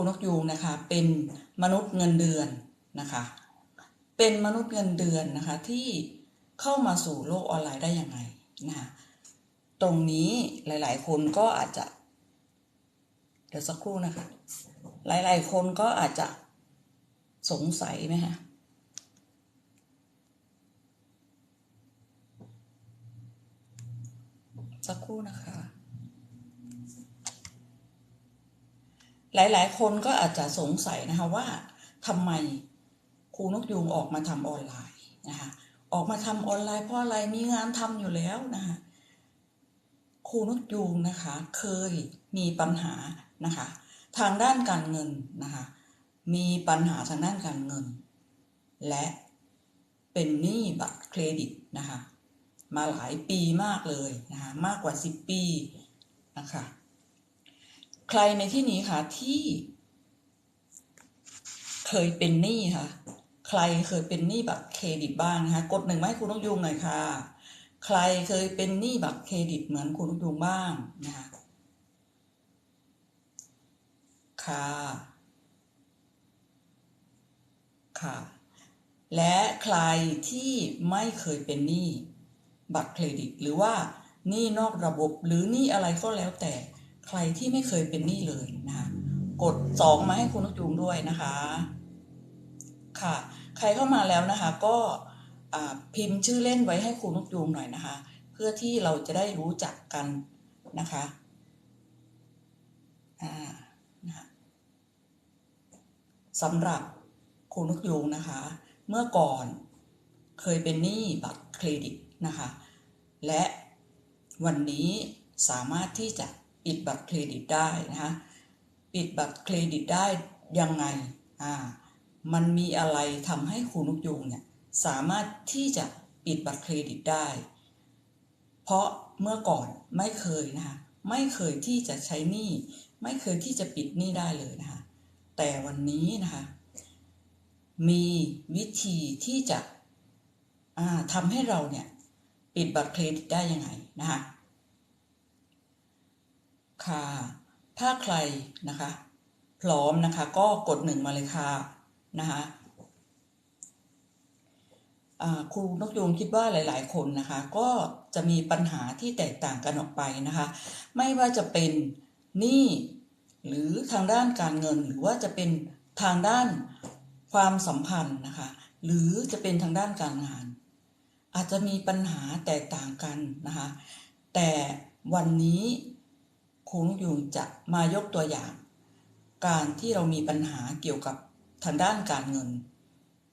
คุณนกยูงนะคะเป็นมนุษย์เงินเดือนนะคะเป็นมนุษย์เงินเดือนนะคะที่เข้ามาสู่โลกออนไลน์ได้ยังไงนะคะตรงนี้หลาย ๆ คนก็อาจจะ เดี๋ยวสักครู่นะคะ หลาย ๆ คนก็อาจจะสงสัยไหมคะสักครู่นะคะ หลายๆ คนก็อาจจะสงสัยนะคะว่าทำไมครูนกยูงออกมาทำออนไลน์นะคะออกมาทำออนไลน์เพราะอะไรมีงานทำอยู่แล้วนะคะครูนกยูงนะคะเคยมีปัญหานะคะทางด้านการเงินนะคะมีปัญหาทางด้านการเงิน และเป็นหนี้บัตรเครดิตนะคะมาหลายปีมากเลยนะคะมากกว่า 10 ปีนะคะ ใครในที่นี้ค่ะที่เคยเป็นหนี้ค่ะ ใครเคยเป็นหนี้บัตรเครดิตบ้างนะคะกดหนึ่งมาให้คุณนกยุงหน่อยค่ะ ใครเคยเป็นหนี้บัตรเครดิตเหมือนคุณนกยุงบ้างนะคะค่ะ ค่ะ และใครที่ไม่เคยเป็นหนี้บัตรเครดิต หรือว่าหนี้นอกระบบหรือหนี้อะไรก็แล้วแต่ ใครที่ไม่เคยเป็นหนี้เลยนะคะกดสองมาให้คุณนกยุงด้วยนะคะ ค่ะ ใครเข้ามาแล้วนะคะก็พิมพ์ชื่อเล่นไว้ให้คุณนกยุงหน่อยนะคะ เพื่อที่เราจะได้รู้จักกันนะคะอ่านะคะสำหรับคุณนกยูงนะคะ เมื่อก่อนเคยเป็นหนี้บัตรเครดิตนะคะ และวันนี้สามารถที่จะ ปิดบัตรเครดิตได้นะคะปิดบัตรเครดิตได้ยังไงอ่ามันมีอะไรทำให้คุณนกยูงเนี่ยสามารถที่จะปิดบัตรเครดิตได้ เพราะเมื่อก่อนไม่เคยนะคะไม่เคยที่จะใช้หนี้ไม่เคยที่จะปิดหนี้ได้เลยนะคะแต่วันนี้นะคะมีวิธีที่จะทำให้เราเนี่ยปิดบัตรเครดิตได้ยังไงนะคะ ค่ะ ถ้าใครนะคะ พร้อมนะคะ ก็กดหนึ่งมาเลยค่ะนะคะครูนกยูงคิดว่าหลาย ๆ คนนะคะ ก็จะมีปัญหาที่แตกต่างกันออกไปนะคะ ไม่ว่าจะเป็นหนี้หรือทางด้านการเงิน หรือว่าจะเป็นทางด้านความสัมพันธ์นะคะ หรือจะเป็นทางด้านการงาน อาจจะมีปัญหาแตกต่างกันนะคะ แต่วันนี้ ครูนกยูงจะมายกตัวอย่าง การที่เรามีปัญหาเกี่ยวกับทางด้านการเงิน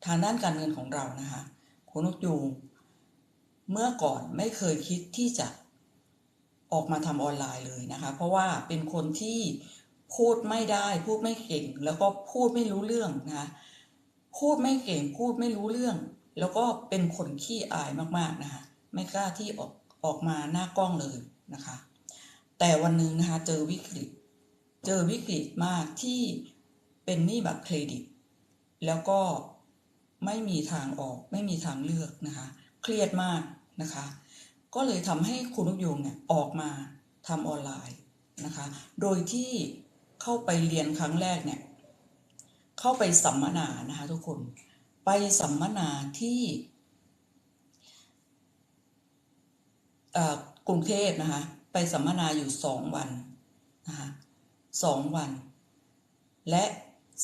ทางด้านการเงินของเรานะคะครูนกยูงเมื่อก่อนไม่เคยคิดที่จะออกมาทำออนไลน์เลยนะคะ เพราะว่าเป็นคนที่พูดไม่ได้ พูดไม่เก่ง แล้วก็พูดไม่รู้เรื่องนะะพูดไม่เก่งพูดไม่รู้เรื่อง แล้วก็เป็นคนขี้อายมากๆนะคะไม่กล้าที่ออกออกมาหน้ากล้องเลยนะคะ แต่วันหนึ่งนะคะเจอวิกฤต เจอวิกฤตมากที่เป็นหนี้บัตรเครดิต แล้วก็ไม่มีทางออก ไม่มีทางเลือกนะคะ เครียดมากนะคะ ก็เลยทำให้คุณนุกยงเนี่ยออกมาทำออนไลน์นะคะ โดยที่เข้าไปเรียนครั้งแรกเนี่ย เข้าไปสัมมนานะคะทุกคน ไปสัมมนาที่กรุงเทพนะคะ ไปสัมมนาอยู่สองวันนะคะสองวัน และ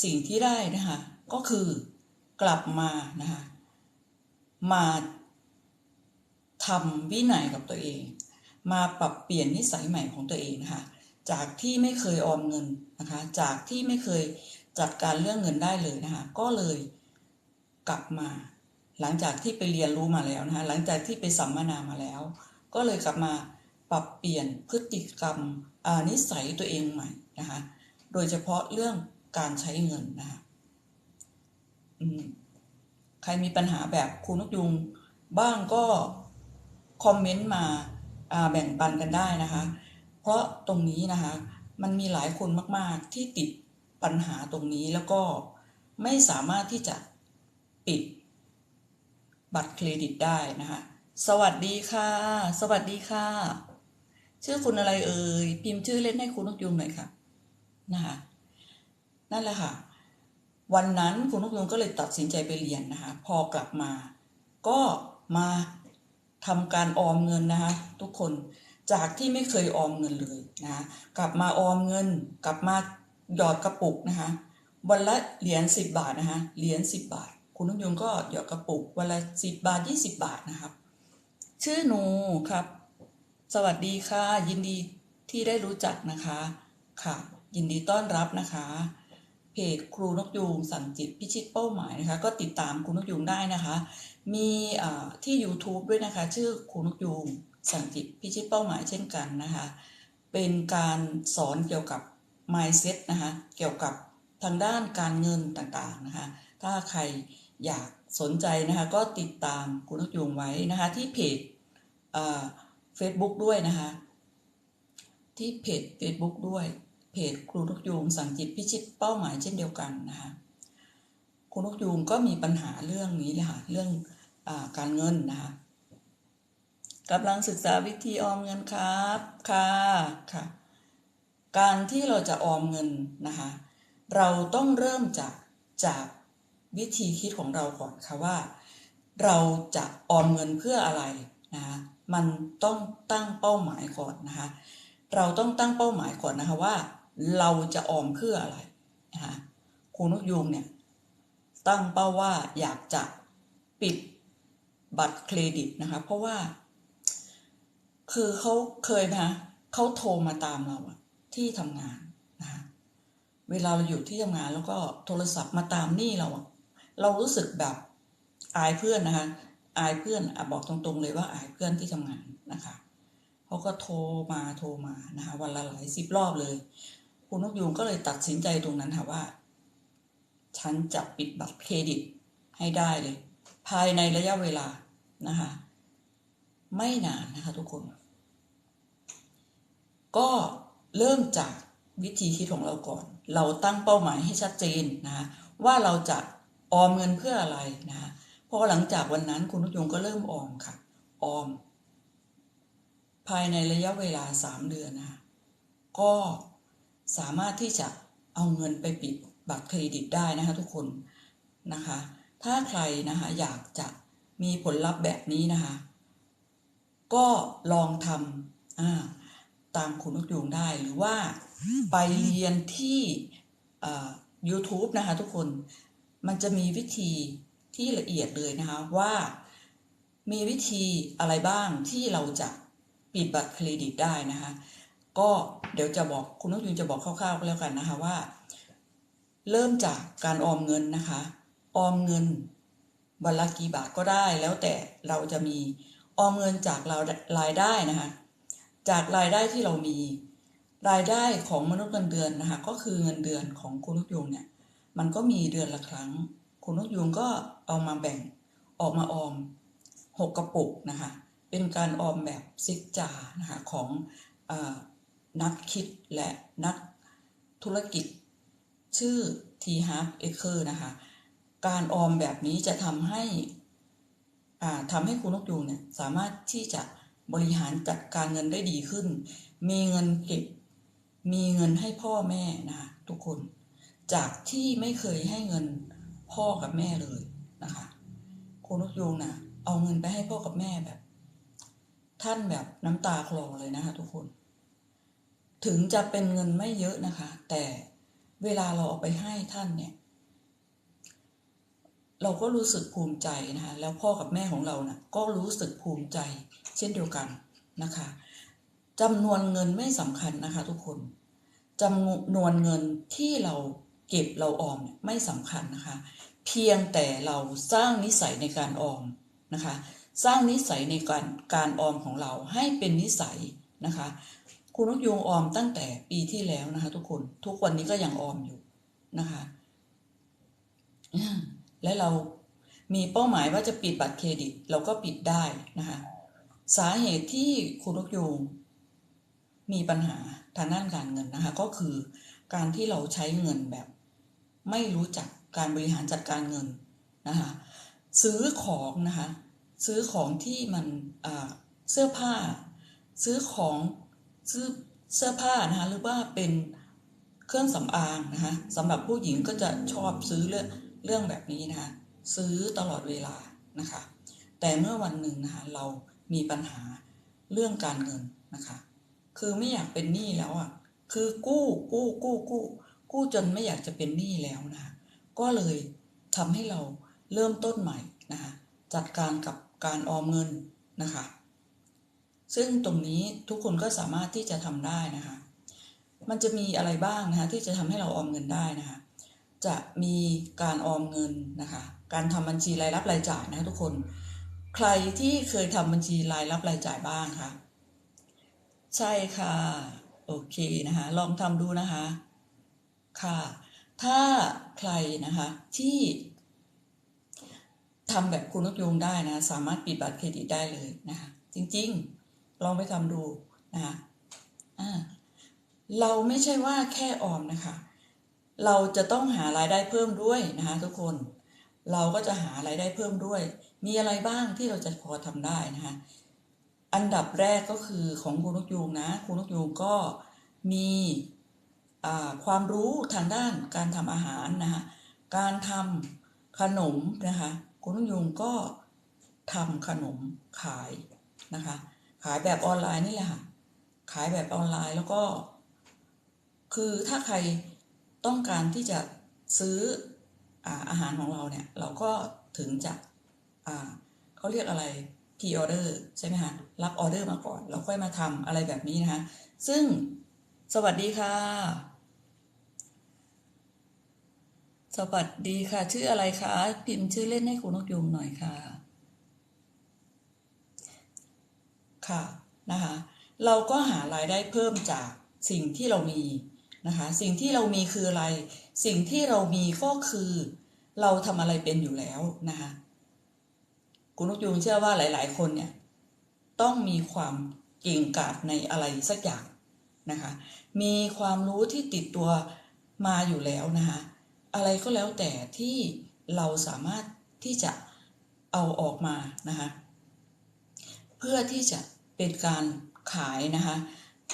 สิ่งที่ได้นะคะก็คือกลับมานะคะมาทำวินัยกับตัวเอง มาปรับเปลี่ยนนิสัยใหม่ของตัวเองนะคะจากที่ไม่เคยออมเงินนะคะ จากที่ไม่เคยจัดการเรื่องเงินได้เลยนะคะ ก็เลยกลับมา หลังจากที่ไปเรียนรู้มาแล้วนะคะ หลังจากที่ไปสัมมนามาแล้ว ก็เลยกลับมา ปรับเปลี่ยนพฤติกรรมนิสัยตัวเองใหม่นะคะ โดยเฉพาะเรื่องการใช้เงินนะคะใครมีปัญหาแบบคุณนกยุงบ้างก็คอมเมนต์มาแบ่งปันกันได้นะคะ เพราะตรงนี้นะคะ มันมีหลายคนมาก ๆ ที่ติดปัญหาตรงนี้แล้วก็ไม่สามารถที่จะปิดบัตรเครดิตได้นะคะ สวัสดีค่ะ สวัสดีค่ะ ชื่อคุณอะไรเอ่ยพิมพ์ชื่อเล่นให้คุณนกยุงหน่อยค่ะนะคะนั่นแหละค่ะ วันนั้นคุณนกยุงก็เลยตัดสินใจไปเรียนนะคะ พอกลับมา ก็มาทำการออมเงินนะคะ ทุกคนจากที่ไม่เคยออมเงินเลยนะคะกลับมาออมเงิน กลับมาหยอดกระปุกนะคะวันละเหรียญสิบบาทนะคะเหรียญสิบบาท คุณนกยุงก็หยอดกระปุกวันละสิบบาทยี่สิบบาทนะครับ ชื่อหนูครับ สวัสดีค่ะ ยินดีที่ได้รู้จักนะคะค่ะ ยินดีต้อนรับนะคะ เพจครูนกยูงสั่งจิตพิชิตเป้าหมายนะคะ ก็ติดตามครูนกยูงได้นะคะ มีที่ YouTube ด้วยนะคะ ชื่อครูนกยูงสั่งจิตพิชิตเป้าหมายเช่นกันนะคะ เป็นการสอนเกี่ยวกับ mindset นะคะ เกี่ยวกับทางด้านการเงินต่างๆนะคะ ถ้าใครอยากสนใจนะคะ ก็ติดตามครูนกยูงไว้นะคะ ที่เพจ ซบุ๊กด้วยนะคะ ที่เพจ Facebook ด้วย เพจครูนกยูงสั่งจิตพิชิตเป้าหมายเช่นเดียวกันนะคะครูนกยูงก็มีปัญหาเรื่องนี้เลยค่ะเรื่องอการเงินนะคะกำลังศึกษาวิธีออมเงินครับค่ะค่ะ การที่เราจะออมเงินนะคะ เราต้องเริ่มจากจากวิธีคิดของเราก่อนค่ะว่า เราจะออมเงินเพื่ออะไร นะคะมันต้องตั้งเป้าหมายก่อนนะคะ เราต้องตั้งเป้าหมายก่อนนะคะว่า เราจะออมเพื่ออะไรนะคะครูนกยูงเนี่ยตั้งเป้าว่าอยากจะปิดบัตรเครดิตนะคะ เพราะว่า คือเขาเคยนะเขาโทรมาตามเราที่ทำงานนะคะเวลาเราอยู่ที่ทำงานแล้วก็โทรศัพท์มาตามหนี้เราอะเรารู้สึกแบบอายเพื่อนนะคะ อายเพื่อนอะบอกตรงๆเลยว่าอายเพื่อนที่ทำงานนะคะเขาก็โทรมาโทรมานะคะวันละหลายสิบรอบเลย คุณนกยูงก็เลยตัดสินใจตรงนั้นค่ะว่า ฉันจะปิดบัตรเครดิตให้ได้เลย ภายในระยะเวลานะคะไม่นานนะคะทุกคน ก็เริ่มจากวิธีคิดของเราก่อน เราตั้งเป้าหมายให้ชัดเจนนะะว่าเราจะออมเงินเพื่ออะไรนะะ พอหลังจากวันนั้นคุณนกยงก็เริ่มออมค่ะ ออม ภายในระยะเวลาสามเดือนนะคะก็สามารถที่จะเอาเงินไปปิดบัตรเครดิตได้นะคะทุกคนนะคะ ถ้าใครนะคะอยากจะมีผลลัพธ์แบบนี้นะคะ ก็ลองทำตามคุณนกยูงได้หรือว่าไปเรียนที่ YouTube นะคะทุกคนมันจะมีวิธี ที่ละเอียดเลยนะคะว่า มีวิธีอะไรบ้างที่เราจะปิดบัตรเครดิตได้นะคะ ก็เดี๋ยวจะบอกคุณนกยูงจะบอกคร่าวๆก็แล้วกันนะคะว่า เริ่มจากการออมเงินนะคะ ออมเงินวันละกี่บาทก็ได้แล้วแต่เราจะมีออมเงินจากเรารายได้นะคะ จากรายได้ที่เรามี รายได้ของมนุษย์เงินเดือนนะคะ ก็คือเงินเดือนของคุณนกยูงเนี่ย มันก็มีเดือนละครั้ง คุณนกยูงก็เอามาแบ่งออกมาออมหกกระปุกนะคะ เป็นการออมแบบซิกจานะคะของอนักคิดและนักธุรกิจ ชื่อ T h a r p a k e r นะคะ การออมแบบนี้จะทำให้ทำให้คุณนกยูงเนี่ยสามารถที่จะบริหารจัดการเงินได้ดีขึ้น มีเงินเก็บ มีเงินให้พ่อแม่นะคะทุกคน จากที่ไม่เคยให้เงิน พ่อกับแม่เลยนะคะคุณนกยูงนะเอาเงินไปให้พ่อกับแม่แบบ ท่านแบบน้ำตาคลอเลยนะคะ ทุกคน ถึงจะเป็นเงินไม่เยอะนะคะ แต่เวลาเราเอาไปให้ท่านเนี่ย เราก็รู้สึกภูมิใจนะคะแล้วพ่อกับแม่ของเรานะ่ะ ก็รู้สึกภูมิใจ เช่นเดียวกันนะคะจำนวนเงินไม่สำคัญนะคะ ทุกคนจำนวนเงินที่เราเก็บเราออมเนี่ยไม่สำคัญนะคะ เพียงแต่เราสร้างนิสัยในการออมนะคะ สร้างนิสัยในการการออมของเราให้เป็นนิสัยนะคะ คุณนกยูงออมตั้งแต่ปีที่แล้วนะคะ ทุกคนทุกวันนี้ก็ยังออมอยู่นะคะ และเรามีเป้าหมายว่าจะปิดบัตรเครดิต เราก็ปิดได้นะคะ สาเหตุที่คุณนกยูงมีปัญหาทางด้านการเงินนะคะ ก็คือการที่เราใช้เงินแบบไม่รู้จัก การบริหารจัดการเงินนะคะซื้อของนะคะซื้อของที่มันเสื้อผ้า ซื้อของซื้อเสื้อผ้านะคะหรือว่าเป็นเครื่องสำอางนะคะสำหรับผู้หญิงก็จะชอบซื้อเรื่องเรื่องแบบนี้นะคะซื้อตลอดเวลานะคะแต่เมื่อวันหนึ่งนะคะเรามีปัญหาเรื่องการเงินนะคะคือไม่อยากเป็นหนี้แล้วอะคือกู้กู้กู้กู้กู้จนไม่อยากจะเป็นหนี้แล้วนะคะ ก็เลยทำให้เราเริ่มต้นใหม่นะคะจัดการกับการออมเงินนะคะ ซึ่งตรงนี้ทุกคนก็สามารถที่จะทำได้นะคะ มันจะมีอะไรบ้างนะคะที่จะทำให้เราออมเงินได้นะคะ จะมีการออมเงินนะคะ การทำบัญชีรายรับรายจ่ายนะะทุกคน ใครที่เคยทำบัญชีรายรับรายจ่ายบ้างคะใช่ค่ะโอเคนะคะ ลองทำดูนะคะ ค่ะ ถ้า ใครนะคะที่ทำแบบคุณนกยูงได้นะ สามารถปิดบัตรเครดิตได้เลยนะคะจริงๆ ลองไปทำดูนะคะเราไม่ใช่ว่าแค่ออมนะคะ เราจะต้องหารายได้เพิ่มด้วยนะคะทุกคน เราก็จะหารายได้เพิ่มด้วย มีอะไรบ้างที่เราจะพอทำได้นะคะอันดับแรกก็คือของคุณนกยูงนะคุณนกยูงก็มี ความรู้ทางด้านการทำอาหารนะคะการทำขนมนะคะ คุณนกยูงก็ทำขนมขายนะคะ ขายแบบออนไลน์นี่แหละค่ะ ขายแบบออนไลน์แล้วก็ คือถ้าใครต้องการที่จะซื้ออาอาหารของเราเนี่ย เราก็ถึงจะเขาเรียกอะไรพ r ออเดอร์ใช่ไหมคะรับออเดอร์มาก่อนเราค่อยมาทำอะไรแบบนี้นะคะ ซึ่งสวัสดีค่ะ สวัสดีค่ะ ชื่ออะไรคะ พิมพ์ชื่อเล่นให้คุณนกยุงหน่อยค่ะ ค่ะนะคะ เราก็หารายได้เพิ่มจากสิ่งที่เรามีนะคะ สิ่งที่เรามีคืออะไร สิ่งที่เรามีก็คือ เราทำอะไรเป็นอยู่แล้วนะคะคุณนกยูงเชื่อว่าหลาย ๆ คนเนี่ยต้องมีความเก่งกาจในอะไรสักอย่างนะคะ มีความรู้ที่ติดตัวมาอยู่แล้วนะคะ อะไรก็แล้วแต่ที่เราสามารถที่จะเอาออกมานะคะ เพื่อที่จะเป็นการขายนะคะ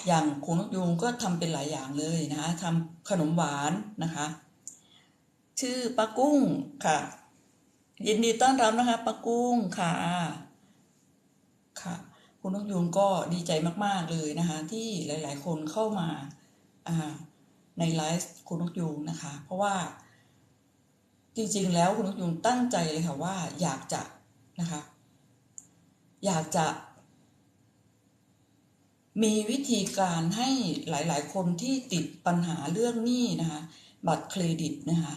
อย่างคุณนกยูงก็ทำเป็นหลายอย่างเลยนะคะทำขนมหวานนะคะ ชื่อป้ากุ้งค่ะ ยินดีต้อนรับนะคะป้ากุ้งค่ะค่ะ คุณนกยูงก็ดีใจมาก ๆเลยนะคะ ที่หลาย ๆ คนเข้ามาในไลฟ์คุณนกยูงนะคะ เพราะว่า จริงๆ แล้วคุณนกยูงตั้งใจเลยค่ะว่าอยากจะนะคะ อยากจะ มีวิธีการให้หลายๆ คนที่ติดปัญหาเรื่องหนี้นะคะ บัตรเครดิตนะคะ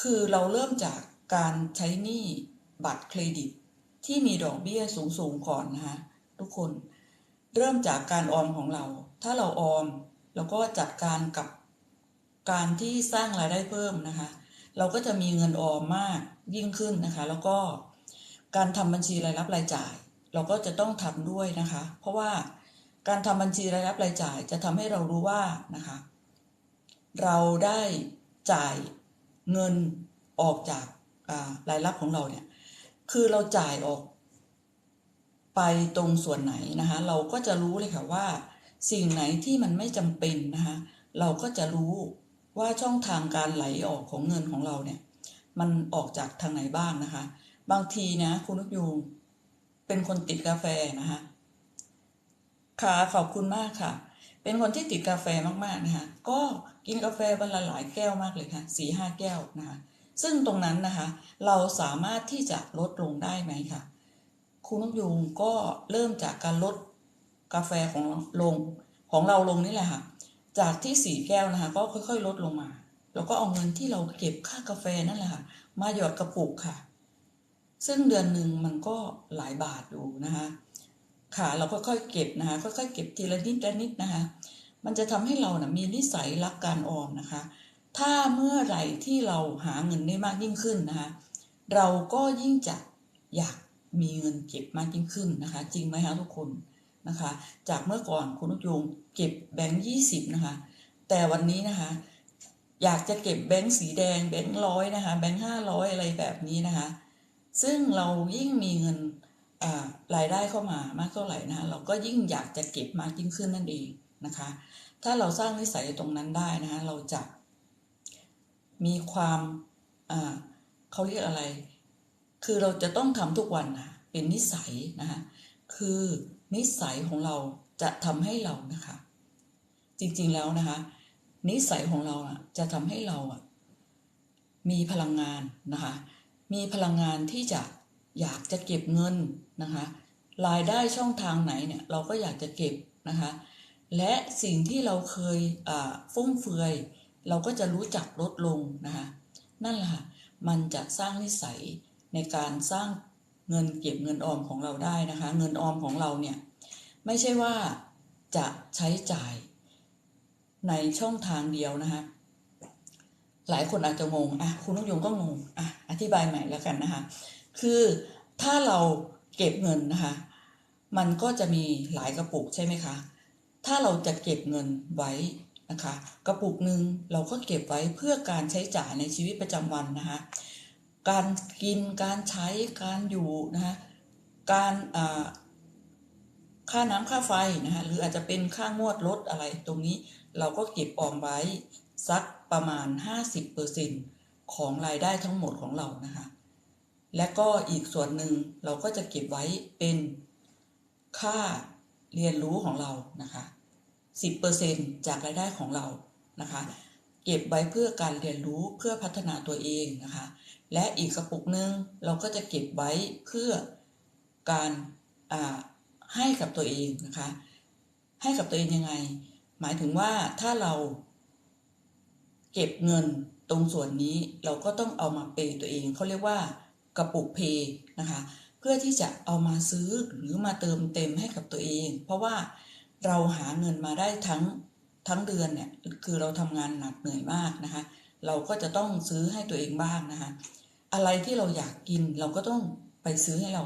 คือเราเริ่มจากการใช้หนี้บัตรเครดิต ที่มีดอกเบี้ยสูงๆก่อนนะคะทุกคนเริ่มจากการออมของเรา ถ้าเราออมเราก็จัดการกับการที่สร้างรายได้เพิ่มนะคะ เราก็จะมีเงินออมมากยิ่งขึ้นนะคะ แล้วก็การทำบัญชีรายรับรายจ่าย เราก็จะต้องทำด้วยนะคะ เพราะว่าการทำบัญชีรายรับรายจ่าย จะทำให้เรารู้ว่านะคะ เราได้จ่ายเงินออกจากรายรับของเราเนี่ยคือเราจ่ายออกไปตรงส่วนไหนนะคะ เราก็จะรู้เลยค่ะว่า สิ่งไหนที่มันไม่จำเป็นนะคะ เราก็จะรู้ ว่าช่องทางการไหลออกของเงินของเราเนี่ย มันออกจากทางไหนบ้างนะคะ บางทีนะคุณนุกยูงเป็นคนติดกาแฟนะคะค่ะขอบคุณมากค่ะ เป็นคนที่ติดกาแฟมากๆนะคะ ก็กินกาแฟวันละหลายแก้วมากเลยค่ะสี่ห้าแก้วนะคะ ซึ่งตรงนั้นนะคะ เราสามารถที่จะลดลงได้ไหมคะคุณนกยูงก็เริ่มจากการลดกาแฟของลงของเราลงนี่แหละค่ะ จากที่สี่แก้วนะคะ ก็ค่อยๆ ลดลงมา แล้วก็เอาเงินที่เราเก็บค่ากาแฟนั่นแหละค่ะมาหยอดกระปุกค่ะ ซึ่งเดือนหนึ่งมันก็หลายบาทอยู่นะคะค่ะเราค่อยๆเก็บนะคะค่อยๆเก็บทีละนิดละนิดนะคะ มันจะทำให้เรานะมีนิสัยรักการออมนะคะ ถ้าเมื่อไหร่ที่เราหาเงินได้มากยิ่งขึ้นนะคะ เราก็ยิ่งจะอยากมีเงินเก็บมากยิ่งขึ้นนะคะ จริงไหมคะทุกคน นะคะ จากเมื่อก่อนคุณนุกยงเก็บแบงค์ยี่สิบนะคะ แต่วันนี้นะคะ อยากจะเก็บแบงค์สีแดงแบงค์ร้อยนะคะ แบงค์ห้าร้อยอะไรแบบนี้นะคะ ซึ่งเรายิ่งมีเงินรายได้เข้ามามากเท่าไหร่นะคะเราก็ยิ่งอยากจะเก็บมากยิ่งขึ้นนั่นเองนะคะ ถ้าเราสร้างนิสัยตรงนั้นได้นะคะ เราจะมีความเขาเรียกอะไร คือเราจะต้องทำทุกวันนะเป็นนิสัยนะคะ คือ นิสัยของเราจะทำให้เรานะคะ จริงๆแล้วนะคะ นิสัยของเราจะทำให้เราอะมีพลังงานนะคะ มีพลังงานที่จะอยากจะเก็บเงินนะคะ รายได้ช่องทางไหนเนี่ยเราก็อยากจะเก็บนะคะ และสิ่งที่เราเคยฟุ่มเฟือย เราก็จะรู้จักลดลงนะคะ นั่นแหละค่ะ มันจะสร้างนิสัยในการสร้าง เงินเก็บเงินออมของเราได้นะคะ เงินออมของเราเนี่ยไม่ใช่ว่าจะใช้จ่ายในช่องทางเดียวนะคะ หลายคนอาจจะงงอะคุณนุกยงก็งงอะอธิบายใหม่แล้วกันนะคะ คือถ้าเราเก็บเงินนะคะ มันก็จะมีหลายกระปุกใช่ไหมคะ ถ้าเราจะเก็บเงินไว้นะคะ กระปุกหนึ่งเราก็เก็บไว้เพื่อการใช้จ่ายในชีวิตประจำวันนะคะ การกินการใช้การอยู่นะคะการค่าน้ำค่าไฟนะคะหรืออาจจะเป็นค่างวดรถอะไรตรงนี้เราก็เก็บออมไว้สักประมาณ 50%ของรายได้ทั้งหมดของเรานะคะและก็อีกส่วนหนึ่งเราก็จะเก็บไว้เป็นค่าเรียนรู้ของเรานะคะ 10%จากรายได้ของเรานะคะ เก็บไว้เพื่อการเรียนรู้เพื่อพัฒนาตัวเองนะคะ และอีกกระปุกหนึ่งเราก็จะเก็บไว้เพื่อการให้กับตัวเองนะคะ ให้กับตัวเองยังไง หมายถึงว่าถ้าเราเก็บเงินตรงส่วนนี้เราก็ต้องเอามาเปย์ตัวเองเขาเรียกว่ากระปุกเพย์นะคะ เพื่อที่จะเอามาซื้อหรือมาเติมเต็มให้กับตัวเอง เพราะว่าเราหาเงินมาได้ทั้ง ทั้งเดือนเนี่ยคือเราทำงานหนักเหนื่อยมากนะคะ เราก็จะต้องซื้อให้ตัวเองบ้างนะคะ อะไรที่เราอยากกินเราก็ต้องไปซื้อให้เรา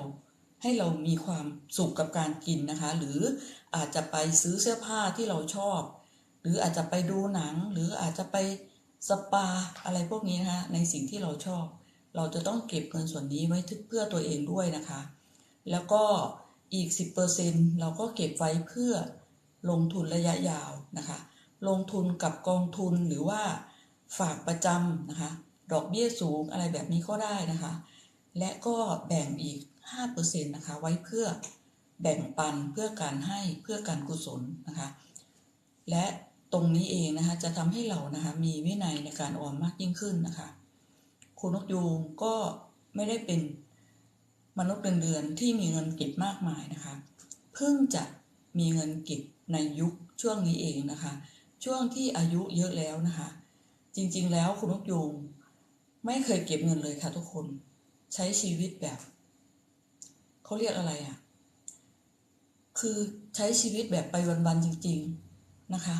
ให้เรามีความสุขกับการกินนะคะ หรืออาจจะไปซื้อเสื้อผ้าที่เราชอบ หรืออาจจะไปดูหนัง หรืออาจจะไปสปาอะไรพวกนี้นะคะในสิ่งที่เราชอบ เราจะต้องเก็บเงินส่วนนี้ไว้เพื่อตัวเองด้วยนะคะ แล้วก็อีก 10%เราก็เก็บไว้เพื่อ ลงทุนระยะยาวนะคะ ลงทุนกับกองทุนหรือว่าฝากประจำนะคะ ดอกเบี้ยสูงอะไรแบบนี้ก็ได้นะคะ และก็แบ่งอีก 5%นะคะ ไว้เพื่อแบ่งปันเพื่อการให้เพื่อการกุศลนะคะ และตรงนี้เองนะคะจะทำให้เรานะคะมีวินัยในการออมมากยิ่งขึ้นนะคะคุณนกยูงก็ไม่ได้เป็นมนุษย์เดือนๆที่มีเงินเก็บมากมายนะคะ เพิ่งจะมีเงินเก็บ ในยุคช่วงนี้เองนะคะ ช่วงที่อายุเยอะแล้วนะคะ จริงๆแล้วคุณนกยูงไม่เคยเก็บเงินเลยค่ะทุกคนใช้ชีวิตแบบเขาเรียกอะไรอะ่ะ คือใช้ชีวิตแบบไปวันๆจริง ๆนะคะ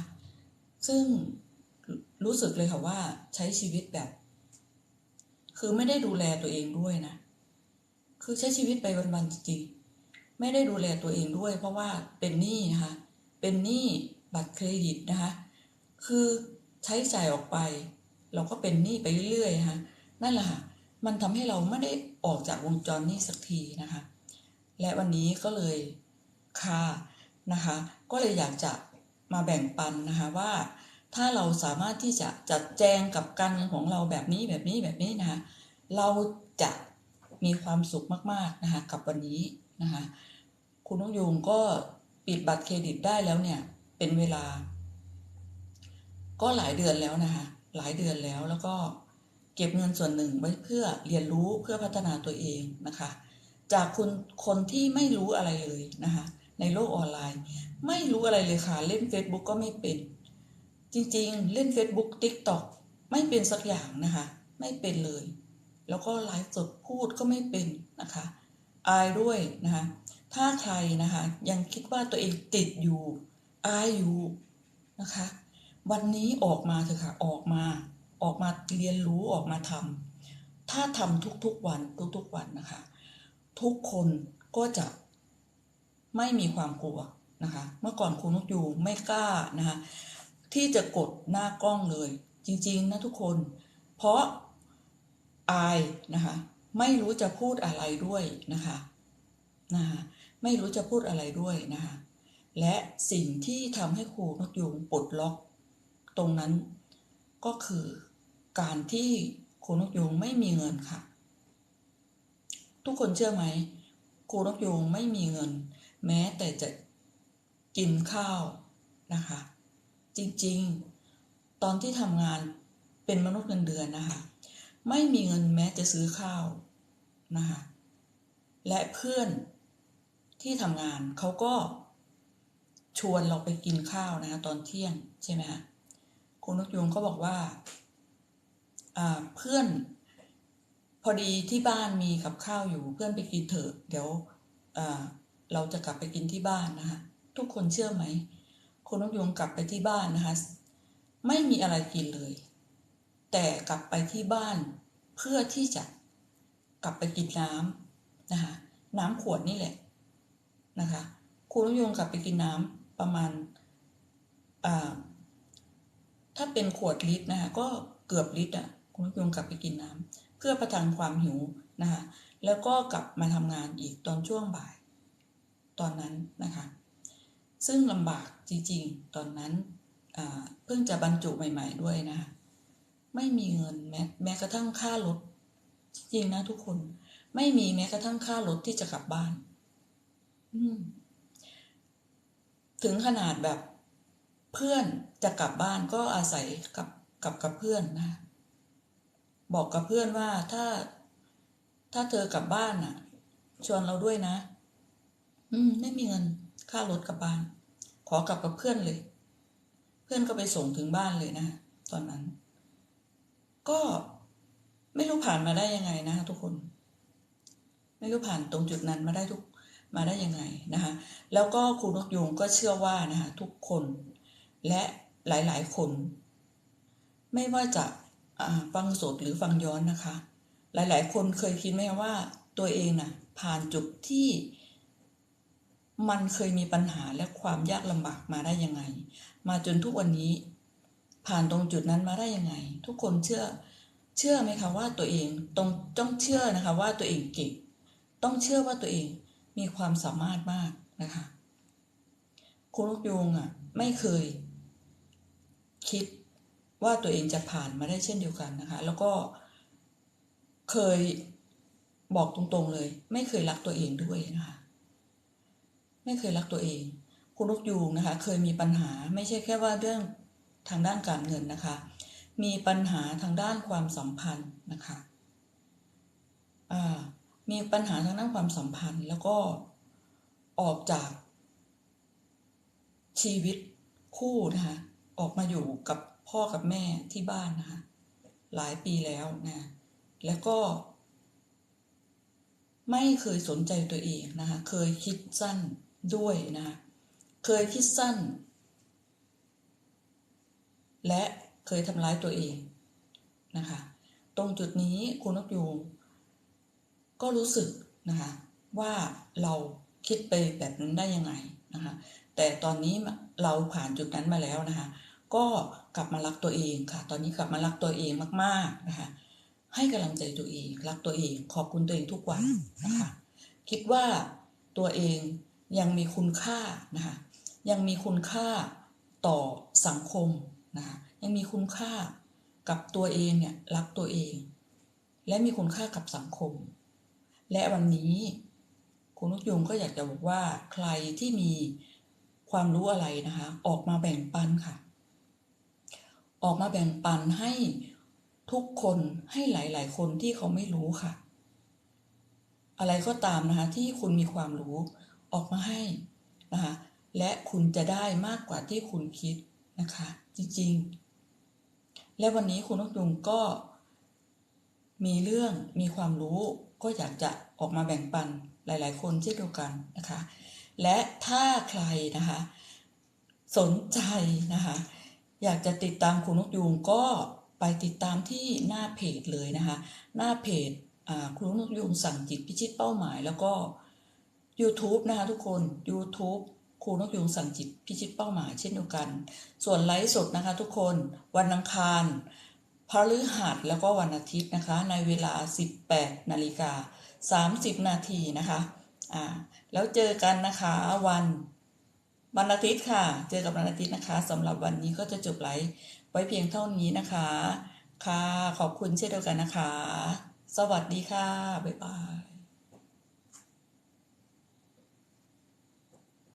ซึ่งรู้สึกเลยค่ะว่าใช้ชีวิตแบบ คือไม่ได้ดูแลตัวเองด้วยนะ คือใช้ชีวิตไปวันๆจริงๆไม่ได้ดูแลตัวเองด้วย เพราะว่าเป็นหนี้นะคะ เป็นหนี้บัตรเครดิตนะคะ คือใช้จ่ายออกไป เราก็เป็นหนี้ไปเรื่อยๆฮะนั่นแหละค่ะมันทำให้เราไม่ได้ออกจากวงจรนี้สักทีนะคะ และวันนี้ก็เลยค่ะนะคะ ก็เลยอยากจะมาแบ่งปันนะคะว่า ถ้าเราสามารถที่จะจัดแจงกับการเงินของเราแบบนี้แบบนี้แบบนี้นะคะเราจะมีความสุขมากๆนะคะกับวันนี้นะคะคุณน้องยูงก็ ปิดบัตรเครดิตได้แล้วเนี่ยเป็นเวลา ก็หลายเดือนแล้วนะคะหลายเดือนแล้วแล้วก็เก็บเงินส่วนหนึ่งไว้เพื่อเรียนรู้เพื่อพัฒนาตัวเองนะคะ จากคุณคนที่ไม่รู้อะไรเลยนะคะ ในโลกออนไลน์ ไม่รู้อะไรเลยค่ะ เล่น Facebook ก็ไม่เป็น จริงๆ เล่น Facebook TikTok ไม่เป็นสักอย่างนะคะ ไม่เป็นเลย แล้วก็ไลฟ์สดพูดก็ไม่เป็นนะคะ อายด้วยนะคะ ถ้าใครนะคะ ยังคิดว่าตัวเองติดอยู่อายอยู่นะคะ วันนี้ออกมาเถอะค่ะออกมาออกมาเรียนรู้ออกมาทำถ้าทำทุกๆวันทุกๆวันนะคะ ทุกคนก็จะไม่มีความกลัวนะคะ เมื่อก่อนคุณนกอยู่ไม่กล้านะคะที่จะกดหน้ากล้องเลย จริงๆนะทุกคน เพราะอายนะคะ ไม่รู้จะพูดอะไรด้วยนะคะนะคะ ไม่รู้จะพูดอะไรด้วยนะคะและสิ่งที่ทำให้ครูนกยูงปลดล็อก ตรงนั้นก็คือการที่ครูนกยูงไม่มีเงินค่ะ ทุกคนเชื่อไหมครูนกยูงไม่มีเงิน แม้แต่จะกินข้าวนะคะ จริงๆ ตอนที่ทำงานเป็นมนุษย์เงินเดือนนะคะ ไม่มีเงินแม้จะซื้อข้าวนะคะและเพื่อน ที่ทำงานเขาก็ชวนเราไปกินข้าวนะคะตอนเที่ยงใช่ไหมคะคุณนกยุงก็บอกว่าเพื่อน พอดีที่บ้านมีกับข้าวอยู่เพื่อนไปกินเถอะเดี๋ยวเราจะกลับไปกินที่บ้านนะคะทุกคนเชื่อไหมคุณนกยุงกลับไปที่บ้านนะคะไม่มีอะไรกินเลย แต่กลับไปที่บ้านเพื่อที่จะกลับไปกินน้ำนะคะน้ำขวดนี่แหละ นะคะคุณนกยุงกลับไปกินน้ำประมาณถ้าเป็นขวดลิตรนะคะก็เกือบลิตรอะคุณนกยุงกลับไปกินน้ำเพื่อประทังความหิวนะคะแล้วก็กลับมาทำงานอีกตอนช่วงบ่าย ตอนนั้นนะคะ ซึ่งลำบากจริงๆ ตอนนั้นเพิ่งจะบรรจุใหม่ ๆ ด้วยนะไม่มีเงินแม้แม้กระทั่งค่ารถจริงนะทุกคน ไม่มีแม้กระทั่งค่ารถที่จะกลับบ้าน ถึงขนาดแบบเพื่อนจะกลับบ้านก็อาศัยกับกับกับเพื่อนนะ บอกกับเพื่อนว่าถ้าถ้าเธอกลับบ้านน่ะ ชวนเราด้วยนะ อืม ไม่มีเงินค่ารถกลับบ้าน ขอกลับกับเพื่อนเลย เพื่อนก็ไปส่งถึงบ้านเลยนะตอนนั้น ก็ไม่รู้ผ่านมาได้ยังไงนะทุกคน ไม่รู้ผ่านตรงจุดนั้นมาได้ทุก มาได้ยังไงนะคะแล้วก็ครูนกยูงก็เชื่อว่านะคะทุกคนและหลายๆคน ไม่ว่าจะฟังสดหรือฟังย้อนนะคะ หลายๆ คนเคยคิดไหมว่าตัวเองนะ่ะผ่านจุดที่มันเคยมีปัญหาและความยากลำบากมาได้ยังไง มาจนทุกวันนี้ ผ่านตรงจุดนั้นมาได้ยังไง ทุกคนเชื่อเชื่อไหมคะว่าตัวเองต้องต้องเชื่อนะคะว่าตัวเองเก่งต้องเชื่อว่าตัวเอง มีความสามารถมากนะคะคุณลูกยุงอะไม่เคย คิดว่าตัวเองจะผ่านมาได้เช่นเดียวกันนะคะ แล้วก็เคยบอกตรงๆเลย ไม่เคยรักตัวเองด้วยนะคะ ไม่เคยรักตัวเองคุณลูกยูงนะคะ เคยมีปัญหาไม่ใช่แค่ว่าเรื่องทางด้านการเงินนะคะ มีปัญหาทางด้านความสัมพันธ์นะคะ มีปัญหาทางด้านความสัมพันธ์ แล้วก็ออกจากชีวิตคู่นะคะออกมาอยู่กับพ่อกับแม่ที่บ้านนะคะหลายปีแล้วนะแล้วก็ ไม่เคยสนใจตัวเองนะคะเคยคิดสั้นด้วยนะคะเคยคิดสั้น และเคยทำร้ายตัวเองนะคะ ตรงจุดนี้คุณนกยูง ก็รู้สึกนะคะว่าเราคิดไปแบบนั้นได้ยังไงนะคะแต่ตอนนี้เราผ่านจุดนั้นมาแล้วนะคะก็กลับมารักตัวเองค่ะ ตอนนี้กลับมารักตัวเองมากๆนะคะให้กำลังใจตัวเอง รักตัวเอง ขอบคุณตัวเองทุกวันนะคะคิดว่าตัวเองยังมีคุณค่านะคะยังมีคุณค่าต่อสังคมนะคะยังมีคุณค่ากับตัวเองเนี่ยรักตัวเอง และมีคุณค่ากับสังคม และวันนี้คุณนุกยงก็อยากจะบอกว่าใครที่มีความรู้อะไรนะคะ ออกมาแบ่งปันค่ะ ออกมาแบ่งปันให้ทุกคนให้หลาย ๆ คนที่เขาไม่รู้ค่ะ อะไรก็ตามนะคะที่คุณมีความรู้ออกมาให้นะคะและคุณจะได้มากกว่าที่คุณคิดนะคะ จริงๆ และวันนี้คุณนกยุงก็มีเรื่องมีความรู้ ก็อยากจะออกมาแบ่งปันหลาย ๆ คนเช่นเดียวกันนะคะ และถ้าใครนะคะ สนใจนะคะ อยากจะติดตามคุณนกยูงก็ไปติดตามที่หน้าเพจเลยนะคะ หน้าเพจครูนกยูงสั่งจิตพิชิตเป้าหมาย แล้วก็ YouTube นะคะทุกคน YouTube ครูนกยูงสั่งจิตพิชิตเป้าหมายเช่นเดียวกัน ส่วนไลฟ์สดนะคะทุกคนวันอังคาร พฤหัสแล้วก็วันอาทิตย์นะคะ ในเวลา 18นาฬิกา30 นาทีนะคะอ่าแล้วเจอกันนะคะวันวันอาทิตย์ค่ะ เจอกับวันอาทิตย์นะคะสำหรับวันนี้ก็จะจบไลฟ์ไว้เพียงเท่านี้นะคะ ค่ะ ขอบคุณเช่นเดียวกันนะคะ สวัสดีค่ะ บ๊ายบาย